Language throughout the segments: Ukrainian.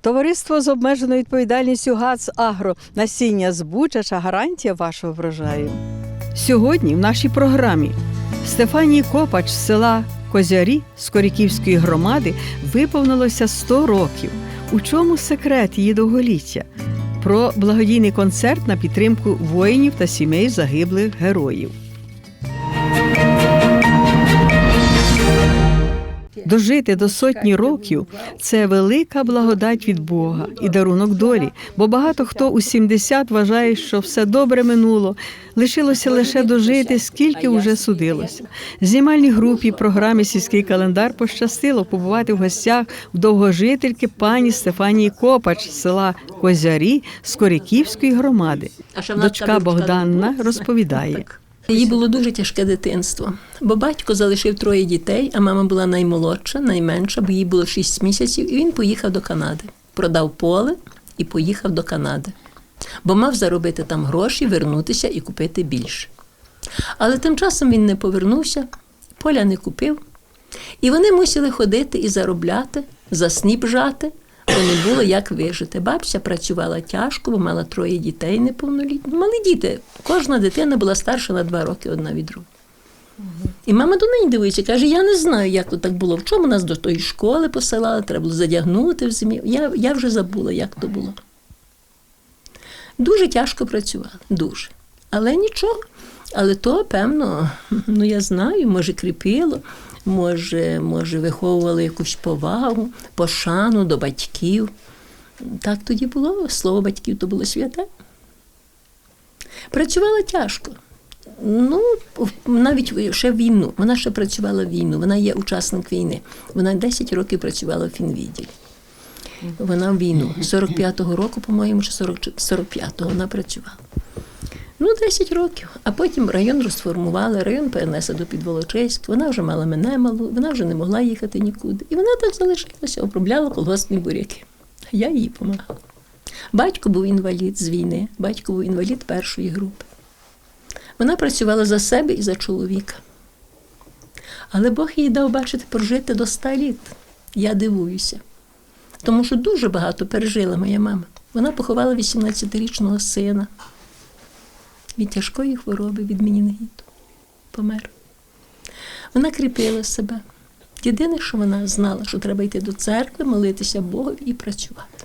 Товариство з обмеженою відповідальністю ГАЦ Агро насіння збучача гарантія вашого врожаю. Сьогодні в нашій програмі Стефанії Копач з села Козярі Скоріківської громади виповнилося 100 років. У чому секрет її довголіття? Про благодійний концерт на підтримку воїнів та сімей загиблих героїв. Дожити до сотні років це велика благодать від Бога і дарунок долі, бо багато хто у 70 вважає, що все добре минуло, лишилося лише дожити, скільки вже судилося. Знімальній групі програми Сільський календар пощастило побувати в гостях в довгожительки пані Стефанії Копач з села Козярі Скориківської громади. А ще вона Дочка Богданна розповідає. Їй було дуже тяжке дитинство, бо батько залишив троє дітей, а мама була наймолодша, найменша, бо їй було 6 місяців, і він поїхав до Канади. Продав поле і поїхав до Канади. Бо мав заробити там гроші, вернутися і купити більше. Але тим часом він не повернувся, поля не купив. І вони мусили ходити і заробляти, за сніп жати, не було як вижити. Бабця працювала тяжко, бо мала троє дітей неповнолітніх. Мали діти. Кожна дитина була старша на два роки одна від другої. І мама до неї дивиться, каже: я не знаю, як то так було. В чому нас до тої школи посилали, треба було задягнути в зимі. Я, я вже забула, як то було. Дуже тяжко працювали, дуже. Але нічого. Але то, певно, ну я знаю, може, кріпило, може, може, виховували якусь повагу, пошану до батьків. Так тоді було, слово батьків то було святе. Працювала тяжко. Ну, навіть ще в війну. Вона ще працювала в війну. Вона є учасник війни. Вона 10 років працювала в фінвідділі. Вона в війну. 45-го року, по-моєму, чи 45-го вона працювала. Ну, 10 років. А потім район розформували, район перенесли до Підволочиськ. Вона вже мала мене малу, вона вже не могла їхати нікуди. І вона так залишилася, обробляла колгоспні буряки. Я їй допомагала. Батько був інвалід з війни, батько був інвалід першої групи. Вона працювала за себе і за чоловіка. Але Бог їй дав бачити прожити до ста літ. Я дивуюся. Тому що дуже багато пережила моя мама. Вона поховала 18-річного сина від тяжкої хвороби, від менінгіту. Помер. Вона кріпила себе. Єдине, що вона знала, що треба йти до церкви, молитися Богу і працювати.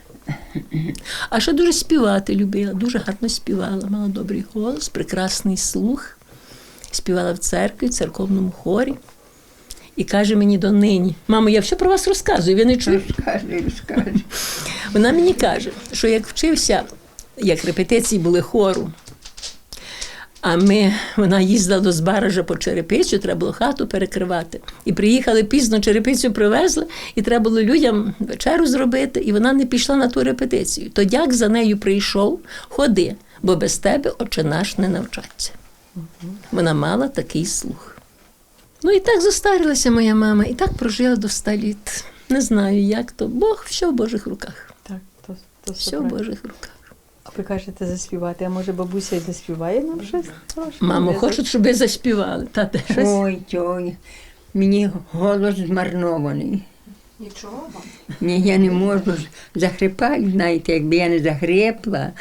А ще дуже співати любила, дуже гарно співала, мала добрий голос, прекрасний слух. Співала в церкві, в церковному хорі. І каже мені донині: мамо, я все про вас розказую, ви не чуєте? Розкажи, розкажи. Вона мені каже, що як вчився, як репетиції були хору, а ми, вона їздила до Збаража по черепицю, треба було хату перекривати. І приїхали пізно, черепицю привезли, і треба було людям вечеру зробити, і вона не пішла на ту репетицію. То дяк за нею прийшов, ходи, бо без тебе очі наш не навчаться. Вона мала такий слух. Ну і так застарилася моя мама, і так прожила до ста літ. Не знаю, як то. Бог все в Божих руках. Так, то, то Все в Божих руках. Ви кажете заспівати, а може бабуся й заспіває нам щось? трошки? Мамо, Не хочуть, щоб ви заспівали. Та де? Ой, ой, мені голос змарнований. Нічого? Ні, я не можу. Захрипаю, знаєте, якби я не захрипла,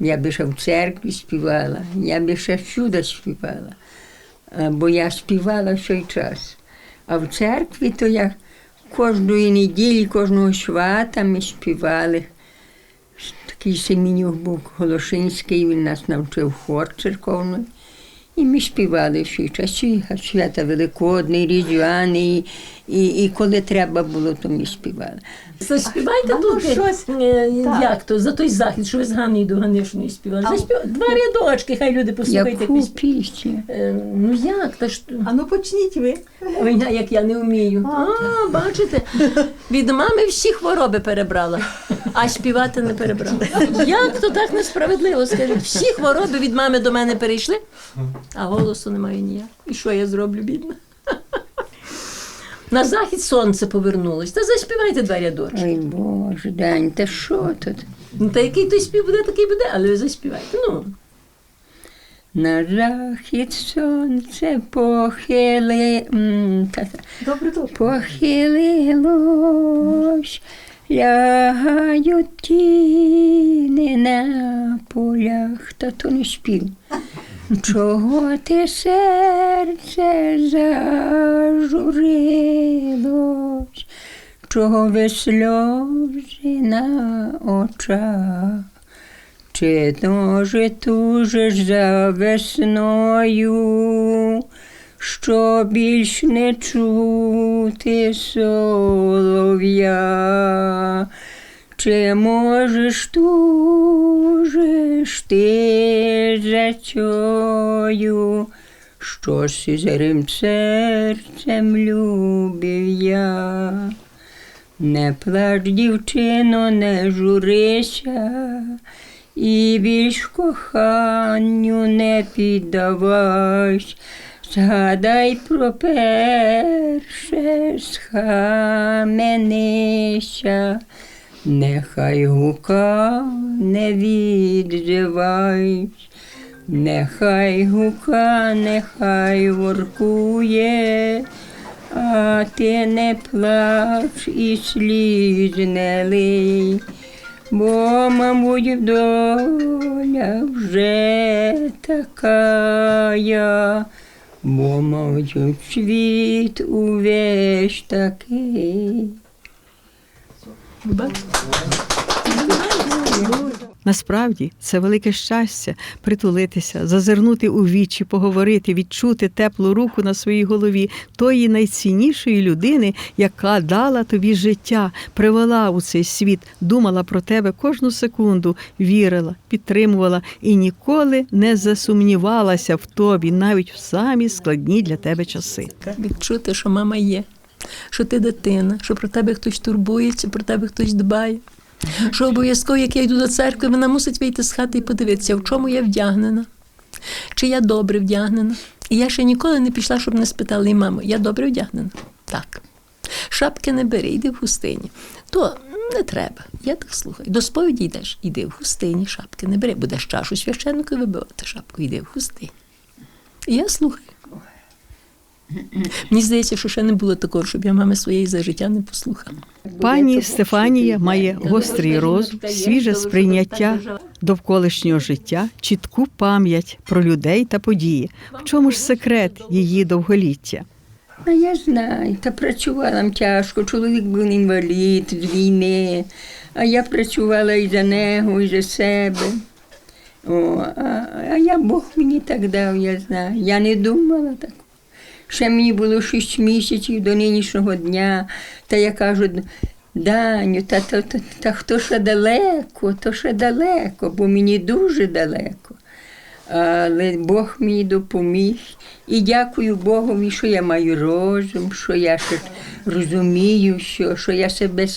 я би ще в церкві співала, я би ще всюди співала. А, Бо я співала в той час. А в церкві то я кожної неділі, кожного свята ми співали. Такий Семенюк був Голошинський, він нас навчив хор церковний. І ми співали всі часи, свята Великодний, Різдвяний, І, і коли треба було, то ми співали. Заспівайте тут щось. е, як то за той захід, що ви з Ганною Дуганишиною співали. Заспівайте два рядочки, хай люди послухають. Яку якусь- пісню? Е, Ну як? Та ж А ну почніть ви. Як я не вмію. А, бачите, від мами всі хвороби перебрала, а співати не перебрала. Як то так несправедливо? Скажіть, всі хвороби від мами до мене перейшли, а голосу немає ніяк. І що я зроблю, бідна? На захід сонце повернулось. Та заспівайте два рядочки. Ой Боже, Дань, та що тут? Ну, та який той спів буде, такий буде, але ви заспівайте. Ну. На захід сонце похили. Добре, добре. Похилилось, лягають тіни на полях, та то не спів. Чого ти серце зажурилось, чого ви сльози на очах? Чи може тужиш за весною, що більш не чути солов'я? Чи можеш тужиш ти за цьою, що сизерим серцем любив я? Не плач, дівчино, не журися, і більш коханню не піддавайся. Згадай про перше схаменися, нехай гука не відживай, нехай гука, нехай воркує, а ти не плач і сліз не лий, бо, мабуть, доля вже такая, бо, мабуть, світ увесь такий. Насправді це велике щастя притулитися, зазирнути у вічі, поговорити, відчути теплу руку на своїй голові тої найціннішої людини, яка дала тобі життя, привела у цей світ, думала про тебе кожну секунду, вірила, підтримувала і ніколи не засумнівалася в тобі, навіть в самі складні для тебе часи. Відчути, що мама є, що ти дитина, що про тебе хтось турбується, про тебе хтось дбає. Що обов'язково, як я йду до церкви, вона мусить вийти з хати і подивитися, в чому я вдягнена, чи я добре вдягнена. І я ще ніколи не пішла, щоб не спитали і мамо, я добре вдягнена? Так. Шапки не бери, йди в хустині. То не треба. Я так слухаю. До сповіді йдеш, іди в хустині, шапки не бери. Будеш чашу священнику вибивати шапку, йди в хустині. І я слухаю. Мені здається, що ще не було такого, щоб я мами своєї за життя не послухала. Пані Стефанія має гострий розум, свіже сприйняття довколишнього життя, чітку пам'ять про людей та події. В чому ж секрет її довголіття? А я знаю, та працювала тяжко. Чоловік був інвалід з війни, а я працювала і за нього, і за себе. О, а, а я Бог мені так дав, я знаю. Я не думала так. Ще мені було шість місяців до нинішнього дня, та я кажу, Даню, та, та, та, та хто ще далеко, то ще далеко, бо мені дуже далеко. Але Бог мені допоміг. І дякую Богові, що я маю розум, що я ще розумію, що, що я себе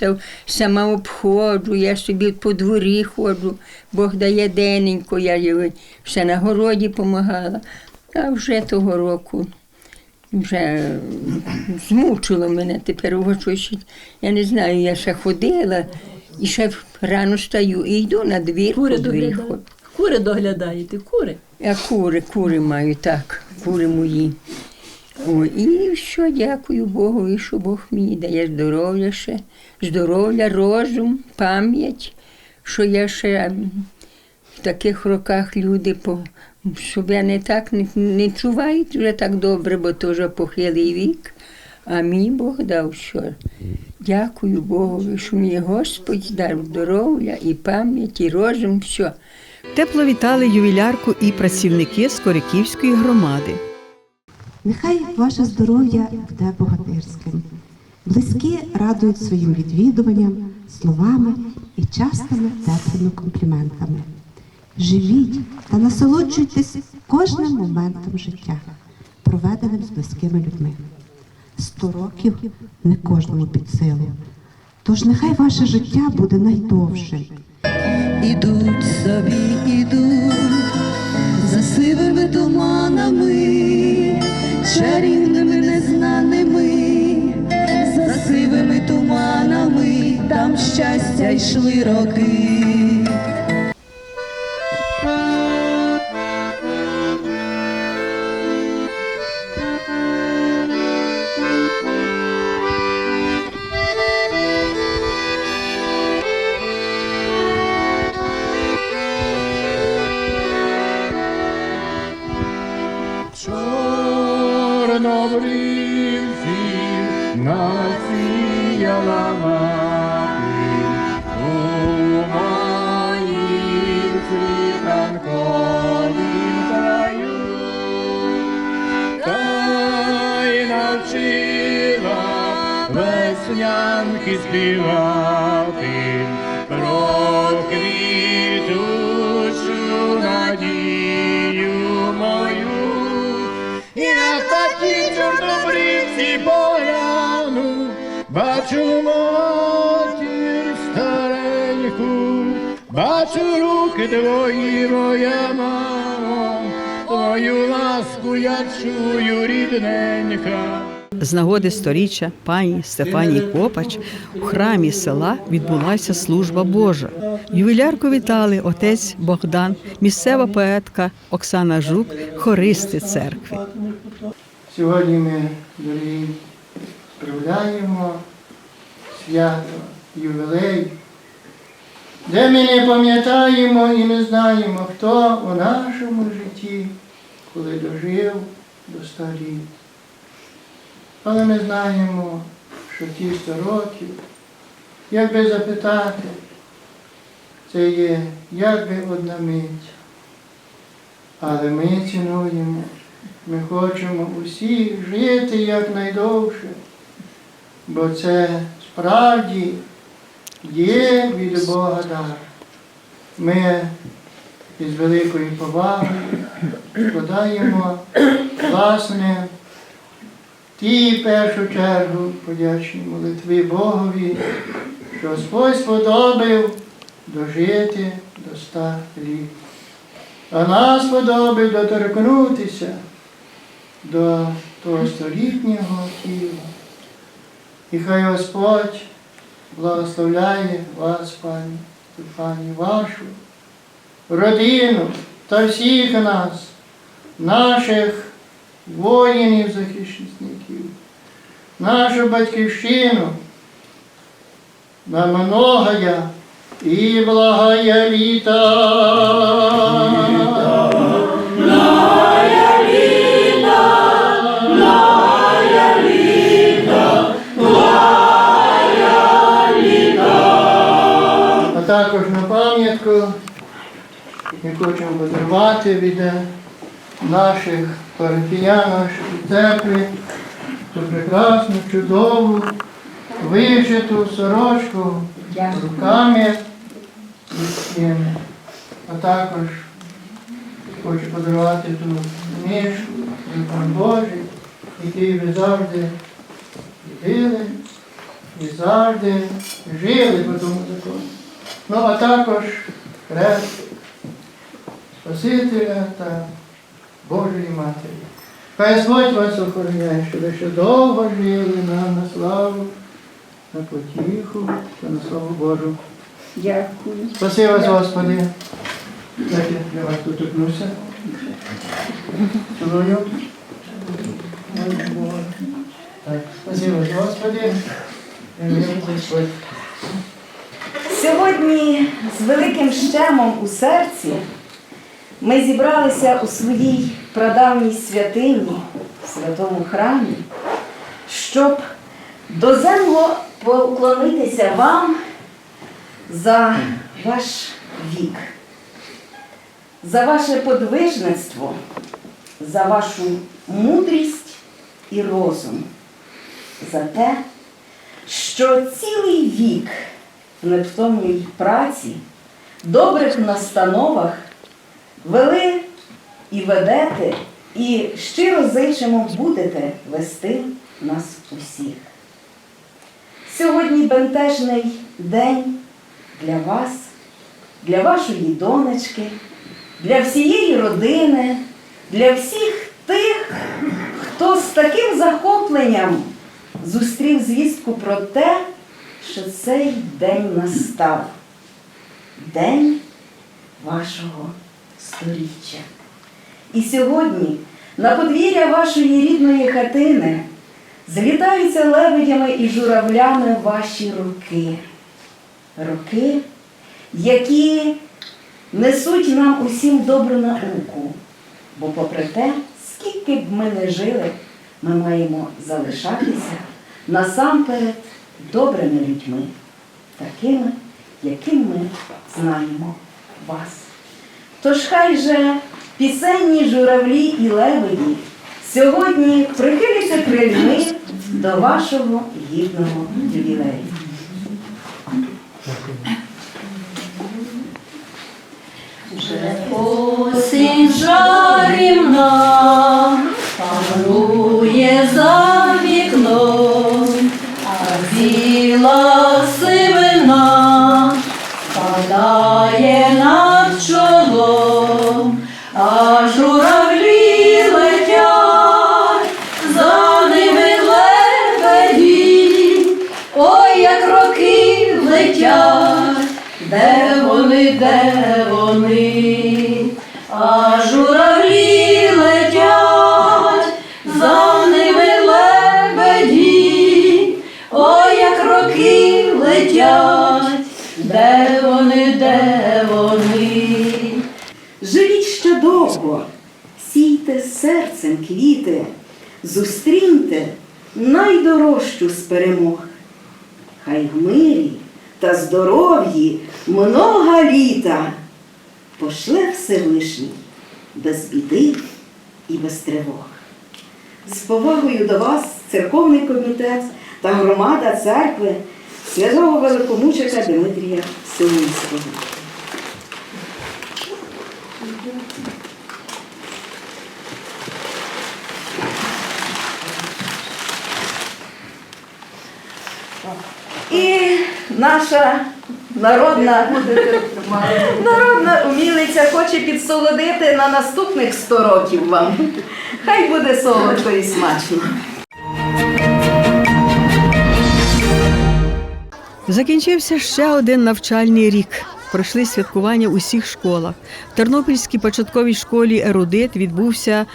сама обходжу, я собі по дворі ходжу. Бог дає дененько, я все на городі допомагала. А вже того року вже змучило мене тепер очі. Я не знаю, я ще ходила і ще рано стаю і йду на двір, Кури доглядаєте. Кури доглядаєте, кури. Я кури, кури маю, так, кури мої. О, і що, дякую Богу, і що Бог мені дає здоров'я ще, здоров'я, розум, пам'ять, що я ще в таких роках люди, щоб я не так не, не чувають вже так добре, бо вже похилий вік. А мені Бог дав що. Дякую Богу, що мені Господь дав здоров'я і пам'ять, і розум, все. Тепло вітали ювілярку і працівники Скориківської громади. Нехай ваше здоров'я буде богатирським. Близькі радують своїм відвідуванням, словами і частими теплими компліментами. Живіть та насолоджуйтесь кожним моментом життя, проведеним з близькими людьми. Сто років не кожному під силу. Тож нехай ваше життя буде найдовшим. Ідуть собі, ідуть за сивими туманами, чарівними незнаними, за сивими туманами, там щастя йшли роки. Веснянки співати про квітучу надію мою. Я такі чорнобривці поляну, бачу матір стареньку, бачу руки твої, моя мамо, твою ласку я чую рідненька. З нагоди сторіччя пані Стефанії Копач у храмі села відбулася служба Божа. Ювілярку вітали отець Богдан, місцева поетка Оксана Жук, хористи церкви. Сьогодні ми, дорогі, справляємо свято, ювілей, де ми не пам'ятаємо і не знаємо, хто у нашому житті, коли дожив до ста літ. Але ми знаємо, що ті 100 років, як би запитати, це є якби одна мить. Але ми цінуємо, ми хочемо усі жити якнайдовше, бо це справді є від Бога дар. Ми із великою повагою складаємо власне ті першу чергу подячні молитви Богові, що Господь сподобив дожити до ста літ. А нас сподобив доторкнутися до того столітнього тіла. І хай Господь благословляє вас, пані Стефані, вашу родину та всіх нас, наших воїнів, захисників, нашу батьківщину, на многоя і благая літа. Також на пам'ятку ми хочемо подарувати від наших парафіян, нашої церкви, цю прекрасну, чудову, вишиту сорочку руками людськими. А також хочу подарувати ту книжку, Закон Божий, який ви завжди любили і завжди жили по тому закону. Ну, а також хрест Спасителя та Божої Матері. Хай Господь вас охороняє, щоб ви ще довго жили нам на славу, на потіху та на славу Божу. Дякую. Спаси вас, Господи. Дайте я вас тут. Так, спаси вас, Господи. Господь. Сьогодні з великим щемом у серці ми зібралися у своїй прадавній святині, святому храмі, щоб доземно поклонитися вам за ваш вік, за ваше подвижництво, за вашу мудрість і розум, за те, що цілий вік в невтомній праці, добрих настановах вели і ведете, і щиро зичимо будете вести нас усіх. Сьогодні бентежний день для вас, для вашої донечки, для всієї родини, для всіх тих, хто з таким захопленням зустрів звістку про те, що цей день настав. День вашого сторіччя. І сьогодні на подвір'я вашої рідної хатини злітаються лебедями і журавлями ваші роки. Роки, які несуть нам усім добру науку. Бо попри те, скільки б ми не жили, ми маємо залишатися насамперед добрими людьми, такими, яким ми знаємо вас. Тож хай же пісенні журавлі і лебеді сьогодні прихиляться крильми до вашого гідного ювілею. Осінь жарівна, летять, де вони, де вони. Живіть ще довго, сійте серцем квіти, зустріньте найдорожчу з перемог. Хай в мирі та здоров'ї много літа пошле Всевишній без біди і без тривог. З повагою до вас церковний комітет та громада церкви святого великомучика Дмитрія Солунського. І наша народна, народна умілиця хоче підсолодити на наступних 100 років вам. Хай буде солодко і смачно. Закінчився ще один навчальний рік. Пройшли святкування у всіх школах. В Тернопільській початковій школі Ерудит відбувся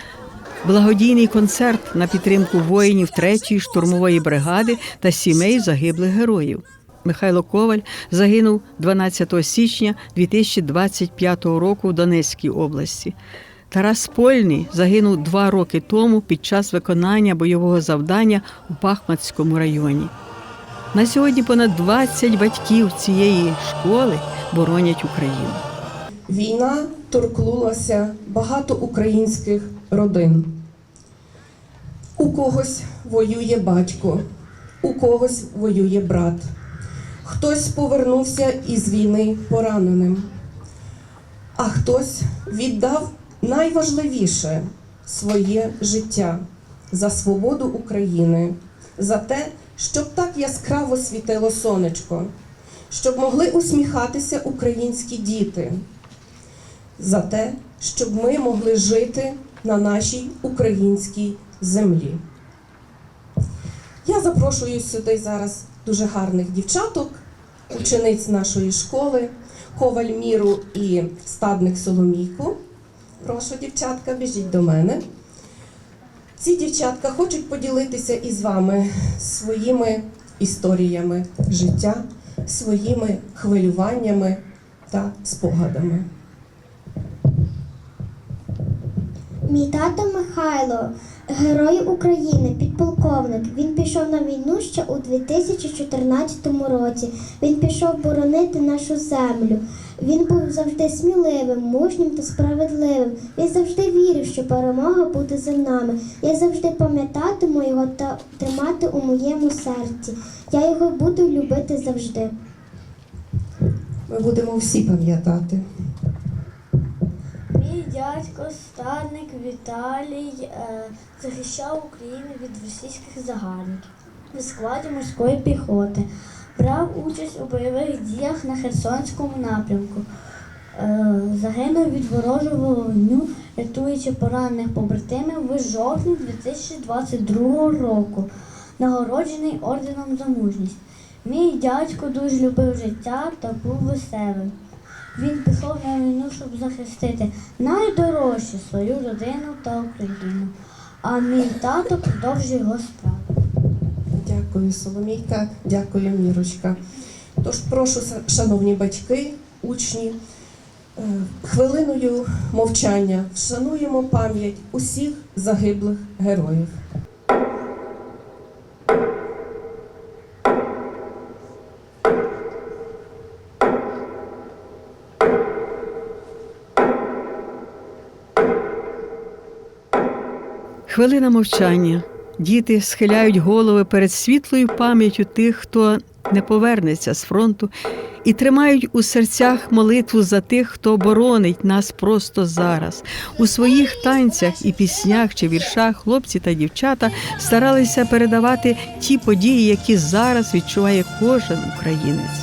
благодійний концерт на підтримку воїнів 3-ї штурмової бригади та сімей загиблих героїв. Михайло Коваль загинув 12 січня 2025 року в Донецькій області. Тарас Польний загинув два роки тому під час виконання бойового завдання у Пахматському районі. На сьогодні понад 20 батьків цієї школи боронять Україну. Війна торкнулася багато українських родин. У когось воює батько, у когось воює брат. Хтось повернувся із війни пораненим, а хтось віддав найважливіше своє життя за свободу України, за те, щоб так яскраво світило сонечко, щоб могли усміхатися українські діти, за те, щоб ми могли жити на нашій українській землі. Я запрошую сюди зараз дуже гарних дівчаток, учениць нашої школи, Коваль Міру і стадник Соломійку. Прошу, дівчатка, біжіть до мене. Ці дівчатка хочуть поділитися із вами своїми історіями життя, своїми хвилюваннями та спогадами. Мій тато Михайло Герой України, підполковник. Він пішов на війну ще у 2014 році. Він пішов боронити нашу землю. Він був завжди сміливим, мужнім та справедливим. Він завжди вірив, що перемога буде за нами. Я завжди пам'ятатиму його та тримати у моєму серці. Я його буду любити завжди. Ми будемо всі пам'ятати. Мій дядько, старник Віталій, е, захищав Україну від російських загарбників в складі морської піхоти. Брав участь у бойових діях на Херсонському напрямку. Е, загинув від ворожого вогню, рятуючи поранених побратимів в жовтні 2022 року, нагороджений орденом за мужність. Мій дядько дуже любив життя та був веселим. Він пішов на війну, щоб захистити найдорожче свою родину та Україну. А мій тато продовжує його справу. Дякую, Соломійка, дякую, Мірочка. Тож прошу, шановні батьки, учні, е, хвилиною мовчання вшануємо пам'ять усіх загиблих героїв. Хвилина мовчання. Діти схиляють голови перед світлою пам'яттю тих, хто не повернеться з фронту, і тримають у серцях молитву за тих, хто боронить нас просто зараз. У своїх танцях і піснях чи віршах хлопці та дівчата старалися передавати ті події, які зараз відчуває кожен українець.